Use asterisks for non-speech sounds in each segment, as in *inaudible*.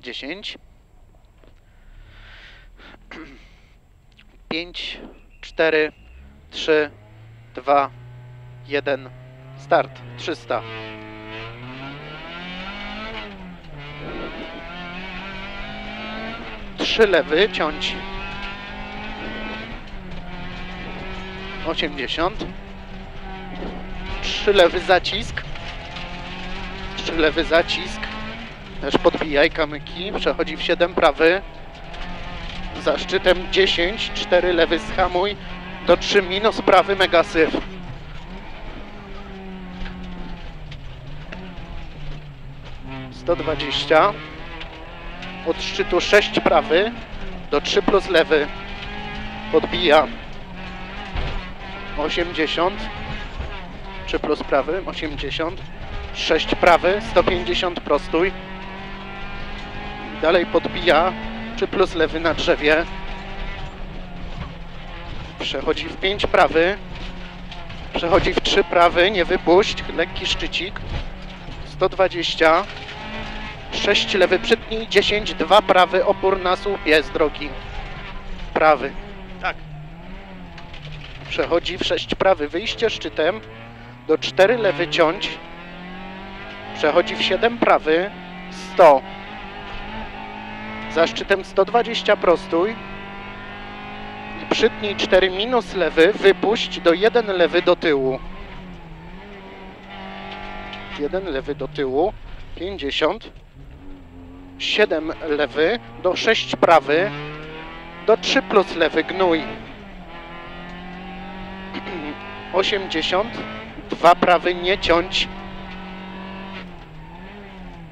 10 5 4 3 2 1 start 300 3 lewy ciąć. 80 3 lewy zacisk. 3 lewy zacisk też podbijaj kamyki. Przechodzi w 7 prawy. Za szczytem 10 4 lewy schamuj. Do 3 minus prawy mega syf. Sto dwadzieścia. Od szczytu 6 prawy. Do 3 plus lewy. Podbija. 80 3 plus prawy 80 6 prawy. 150 prostój dalej podbija 3 plus lewy na drzewie. Przechodzi w 5 prawy. Przechodzi w 3 prawy nie wypuść. Lekki szczycik. 120 6 lewy przytnij 10 2 prawy opór na słupie z drogi. Prawy. Tak. przechodzi w 6 prawy wyjście szczytem. Do 4 lewy ciąć. Przechodzi w 7 prawy. 100 za szczytem 120 prostój i przytnij 4 minus lewy wypuść do 1 lewy do tyłu. 1 lewy do tyłu 50 7 lewy do 6 prawy. Do 3 plus lewy gnój. *clears throat* 80 2 prawy nie ciąć.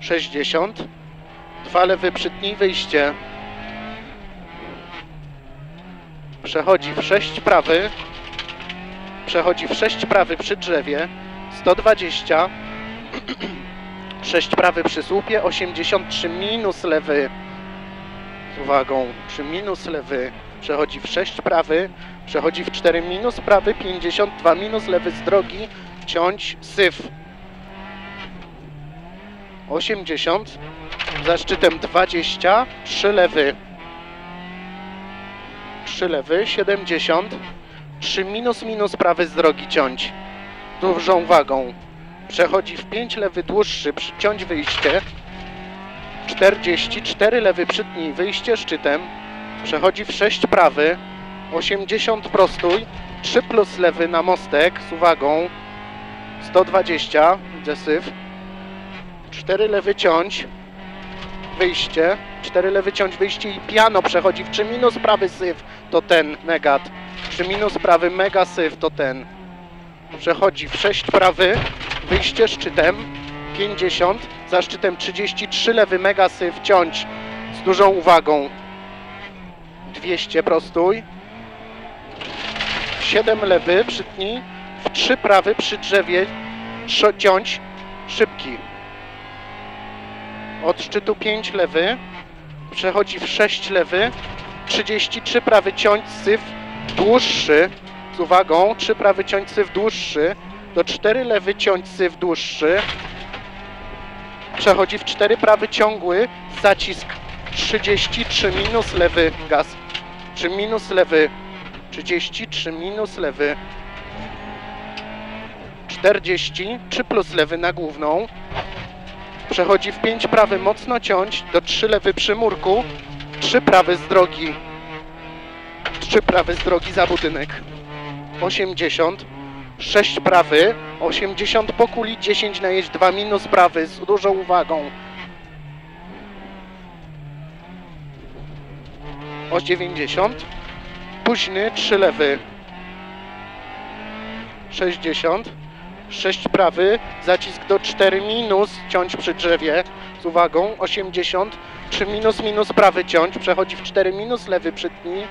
60 2 lewy przytnij wyjście. Przechodzi w 6 prawy. Przechodzi w 6 prawy przy drzewie. 120 6 *clears throat* prawy przy słupie. 83 minus lewy. Z uwagą 3 minus lewy. Przechodzi w 6 prawy. Przechodzi w 4 minus prawy. 52 minus lewy z drogi. Ciąć syf 80 za szczytem 20 3 lewy. 3 lewy 70 3 minus minus prawy z drogi ciąć. Dużą wagą. Przechodzi w 5 lewy dłuższy ciąć wyjście. 40 4 lewy przytnij wyjście szczytem. Przechodzi w 6 prawy. 80 prostój 3 plus lewy na mostek z uwagą. 120 widzę syf 4 lewy ciąć wyjście 4 lewy ciąć wyjście i piano przechodzi w 3 minus prawy syf to ten negat 3 minus prawy mega syf to ten. Przechodzi w 6 prawy wyjście szczytem 50 za szczytem 33 lewy mega syf ciąć z dużą uwagą. 200 prostój 7 lewy przytnij. W 3 prawy przy drzewie ciąć szybki od szczytu 5 lewy przechodzi w 6 lewy 33 prawy ciąć syf dłuższy z uwagą 3 prawy ciąć syf dłuższy do 4 lewy ciąć syf dłuższy. Przechodzi w 4 prawy ciągły zacisk 33 minus lewy gaz 3 minus lewy 33 minus lewy 40 3 plus lewy na główną przechodzi w 5 prawy mocno ciąć do 3 lewy przy murku 3 prawy z drogi. 3 prawy z drogi za budynek. 80 6 prawy 80 po kuli 10 na jeźdź 2 minus prawy z dużą uwagą. O 90 późny 3 lewy. 60 6 prawy zacisk do 4 minus ciąć przy drzewie. Z uwagą 80 3 minus minus prawy ciąć przechodzi w 4 minus lewy przytnij.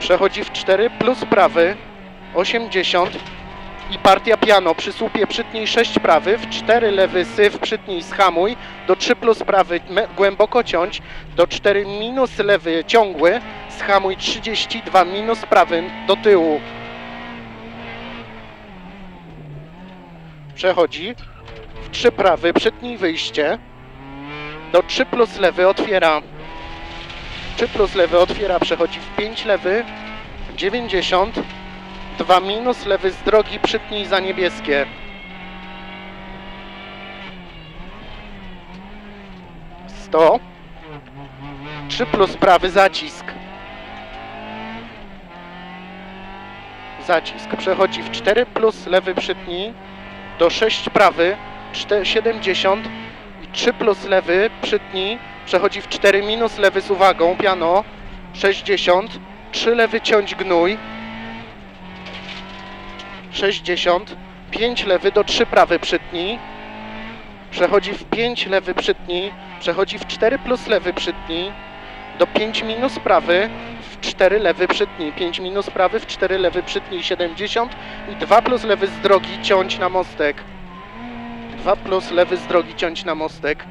Przechodzi w 4 plus prawy 80 i partia piano. Przy słupie przytnij 6 prawy w 4 lewy syf przytnij schamuj. Do 3 plus prawy głęboko ciąć. Do 4 minus lewy ciągły schamuj 32 minus prawy do tyłu przechodzi w 3 prawy przytnij wyjście. Do 3 plus lewy otwiera. 3 plus lewy otwiera, przechodzi w 5 lewy 90 2 minus lewy z drogi przytnij za niebieskie. 100 3 plus prawy zacisk. Zacisk przechodzi w 4 plus lewy przytnij do 6 prawy 4, 70 i 3 plus lewy przytnij przechodzi w 4 minus lewy z uwagą piano 60 3 lewy ciąć gnój 60 5 lewy do 3 prawy przytnij przechodzi w 5 lewy przytnij przechodzi w 4 plus lewy przytnij do 5 minus prawy w 4 lewy przytnij. 5 minus prawy w 4 lewy przytnij 70 i 2 plus lewy z drogi ciąć na mostek. 2 plus lewy z drogi ciąć na mostek.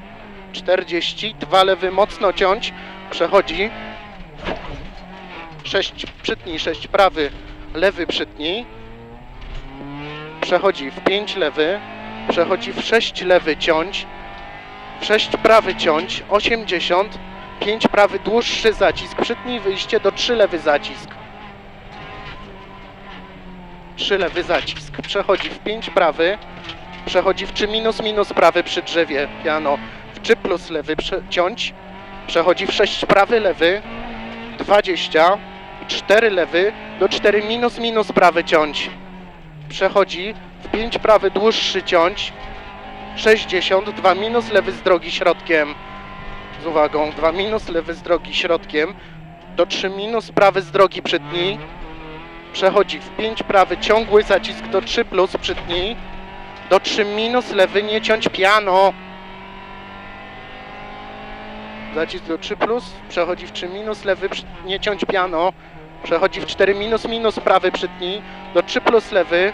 40 2 lewy mocno ciąć. Przechodzi. 6 przytnij 6 prawy lewy przytnij. Przechodzi w 5 lewy przechodzi w 6 lewy ciąć. W 6 prawy ciąć 80 5 prawy dłuższy zacisk. Przytnij wyjście do 3 lewy zacisk. 3 lewy zacisk. Przechodzi w 5 prawy. Przechodzi w 3 minus minus prawy przy drzewie. Piano w 3 plus lewy ciąć przechodzi w 6 prawy lewy. 20 4 lewy. Do 4 minus minus prawy ciąć. Przechodzi w 5 prawy dłuższy ciąć. 60 2 minus lewy z drogi środkiem z uwagą. 2 minus lewy z drogi środkiem. Do 3 minus prawy z drogi przytnij przechodzi w 5 prawy ciągły zacisk. Do 3 plus przytnij do 3 minus lewy nie ciąć piano. Zacisk do 3 plus. Przechodzi w 3 minus lewy nie ciąć piano. Przechodzi w 4 minus minus prawy przytnij do 3 plus lewy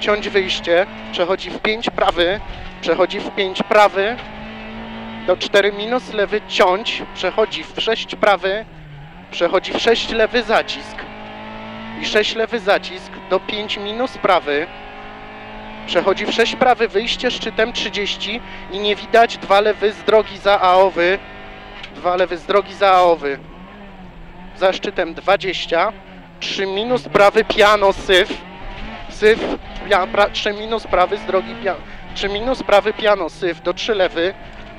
ciąć wyjście. Przechodzi w 5 prawy. Przechodzi w 5 prawy do 4 minus lewy ciąć przechodzi w 6 prawy przechodzi w 6 lewy zacisk. I 6 lewy zacisk do 5 minus prawy. Przechodzi w 6 prawy wyjście szczytem 30 i nie widać 2 lewy z drogi za aowy. 2 lewy z drogi za aowy. Za szczytem 20 3 minus prawy piano syf. Syf pia, pra, 3 minus prawy z drogi piano 3 minus prawy piano syf. Do 3 lewy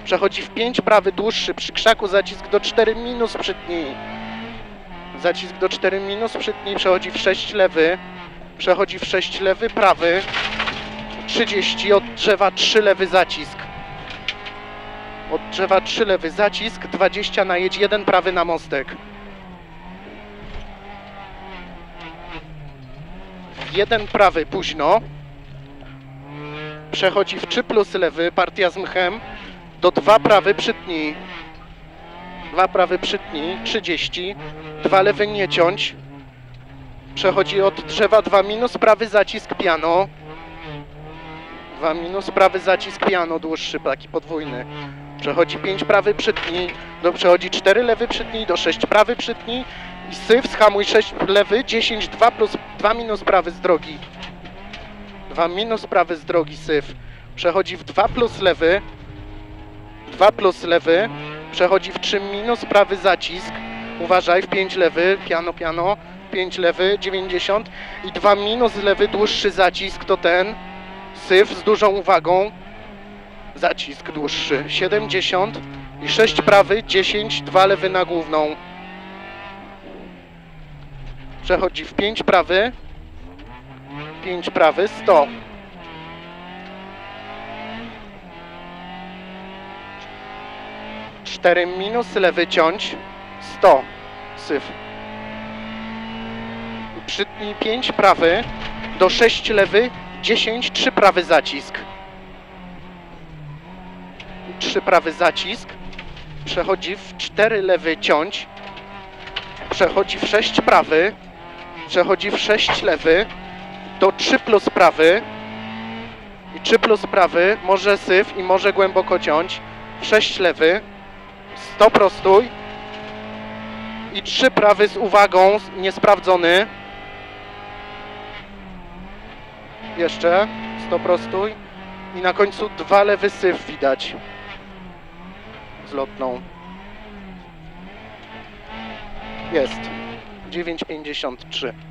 przechodzi w 5 prawy dłuższy przy krzaku zacisk do 4 minus przytnij zacisk do 4 minus przytnij przechodzi w 6 lewy. Przechodzi w 6 lewy prawy. 30 od drzewa 3 lewy zacisk. Od drzewa 3 lewy zacisk 20 na jedź 1 prawy na mostek. Jeden prawy późno. Przechodzi w 3 plus lewy partia z mchem do 2 prawy przytnij 2 prawy przytnij 30 2 lewy nie ciąć. Przechodzi od drzewa 2 minus prawy zacisk piano. 2 minus prawy zacisk piano dłuższy taki podwójny. Przechodzi 5 prawy przytnij do przechodzi 4 lewy przytnij do 6 prawy przytnij i syf schamuj 6 lewy 10 2 plus 2 minus prawy z drogi. 2 minus prawy z drogi syf. Przechodzi w 2 plus lewy 2 plus lewy przechodzi w 3 minus prawy zacisk. Uważaj w 5 lewy piano piano. 5 lewy 90 i 2 minus lewy dłuższy zacisk to ten. Syf z dużą uwagą. Zacisk dłuższy 70 i 6 prawy 10 2 lewy na główną. Przechodzi w 5 prawy. 5 prawy 100 4 minus lewy ciąć 100 syf. Przytnij 5 prawy do 6 lewy 10 3 prawy zacisk. 3 prawy zacisk. Przechodzi w 4 lewy ciąć. Przechodzi w 6 prawy. Przechodzi w 6 lewy. Do 3 plus prawy. I 3 plus prawy może syf i może głęboko ciąć. W 6 lewy 100 prostuj i 3 prawy z uwagą niesprawdzony jeszcze 100 prostuj i na końcu dwa lewy syf widać zlotną. Jest. 9,53.